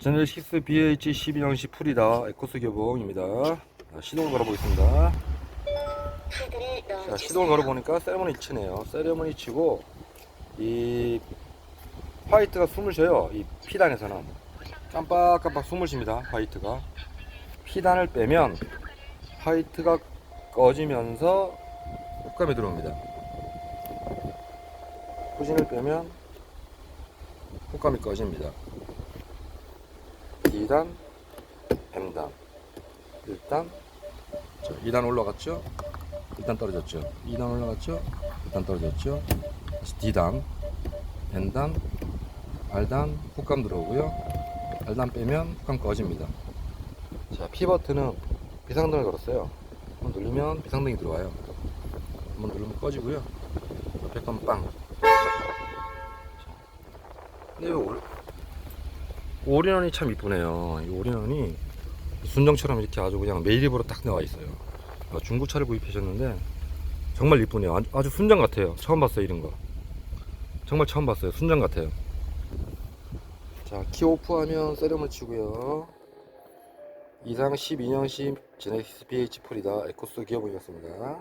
제네시스 BH 12년식 풀이다 에코스 교봉입니다. 자, 시동을 걸어보겠습니다. 자, 시동을 걸어보니까 세레모니 치네요. 세레모니 치고 이 화이트가 숨을 쉬어요. 이 피단에서는 깜빡깜빡 숨을 쉽니다. 화이트가 피단을 빼면 화이트가 꺼지면서 흑감이 들어옵니다. 후진을 빼면 흑감이 꺼집니다. 2단, M단, 1단, 자, 2단 올라갔죠? 1단 떨어졌죠? 2단 올라갔죠? 1단 떨어졌죠? 다시 D단, N단, R단, 훅감 들어오고요. R단 빼면 훅감 꺼집니다. 자, P 버튼은 비상등을 걸었어요. 한번 누르면 비상등이 들어와요. 한번 누르면 꺼지고요. 옆에 건 빵. 자, 근데 왜 올, 올인원이 참 이쁘네요. 이 올인원이 순정처럼 이렇게 아주 그냥 매일입으로 딱 나와 있어요. 어, 중고차를 구입하셨는데 정말 이쁘네요. 아주, 아주 순정 같아요. 처음 봤어요 이런 거. 정말 처음 봤어요. 순정 같아요. 자, 키 오프 하면 세럼을 치고요. 이상 12년식 제네시스 BH 풀이다 에코스 기어봉이었습니다.